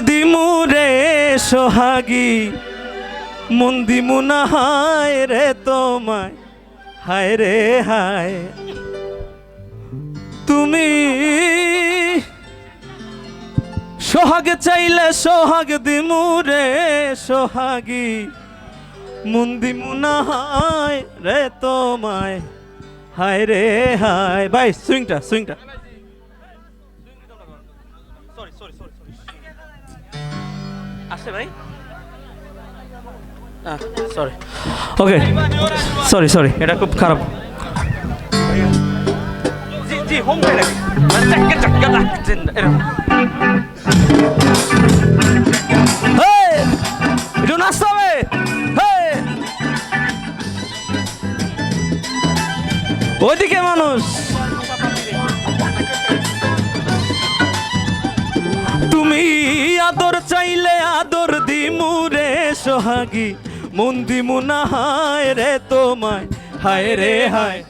দিমুরে সোহাগী। মন্দি মুনা হায় রে তোমায়। হায় রে হায়। তুমি সোহাগ চাইলে সোহাগ দিমুরে সোহাগী। মুন্দি মুনা হায় রে তোমায়। হায় রে হায়। ভাই সুইংটা সুইংটা আসে ভাই? সরি ওকে সরি সরি এটা খুব খারাপ। জি জি হোম মানে চাক্কা চাক্কা লাগছেন! একটু নাচতে হবে ওইদিকে মানুষ। চাইলে আদর দিমুরে সোহাগী। মন্দি মুনা হায় রে তোমায়, হায় রে হায়।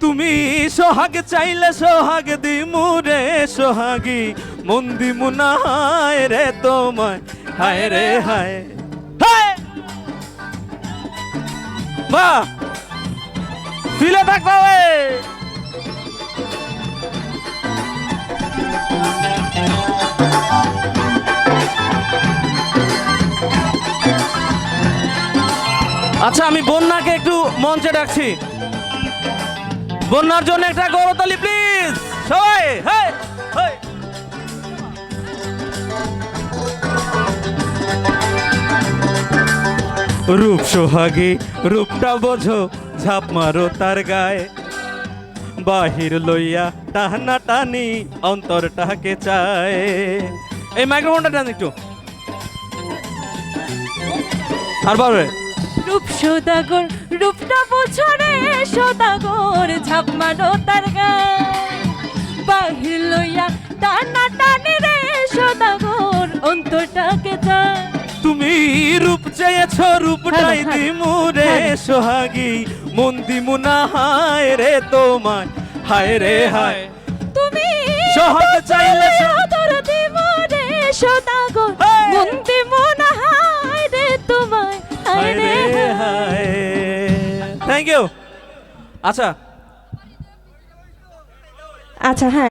তুমি সোহাগ চাইলে সোহাগ দিমুরে সোহাগী। মন্দি মুনা হায় রে তোমায়, হায় রে হায়। হায়! বাহ! ফিলে থাকতে আচ্ছা আমি বন্যাকে একটু মঞ্চে ডাকছি। বন্যার জন্য একটা গরতালি প্লিজ সবাই হ্যাঁ রূপ সোহাগী, রূপটা বোঝো, ঝাপ মারো তার গায়ে। বাহির লইয়া টানা টানি অন্তর অন্তরটাকে চায়। এই মাইক্রোফোনটা টান একটু। আর বারবে রূপ সদাগর রূপটা বোঝরে সদাগর ঝাপ মারো তার বাহির লইয়া টানা টানে রে সদাগর অন্তরটাকে তুমি রূপ চেয়েছ রূপটাই হ্যাঁ, হ্যাঁ। দিমুরে হ্যাঁ। সোহাগী মন দিমুনা হায় রে তোমায় হায় রে হায় তুমি সহজ থ্যাংক ইউ আচ্ছা। আচ্ছা হ্যাঁ।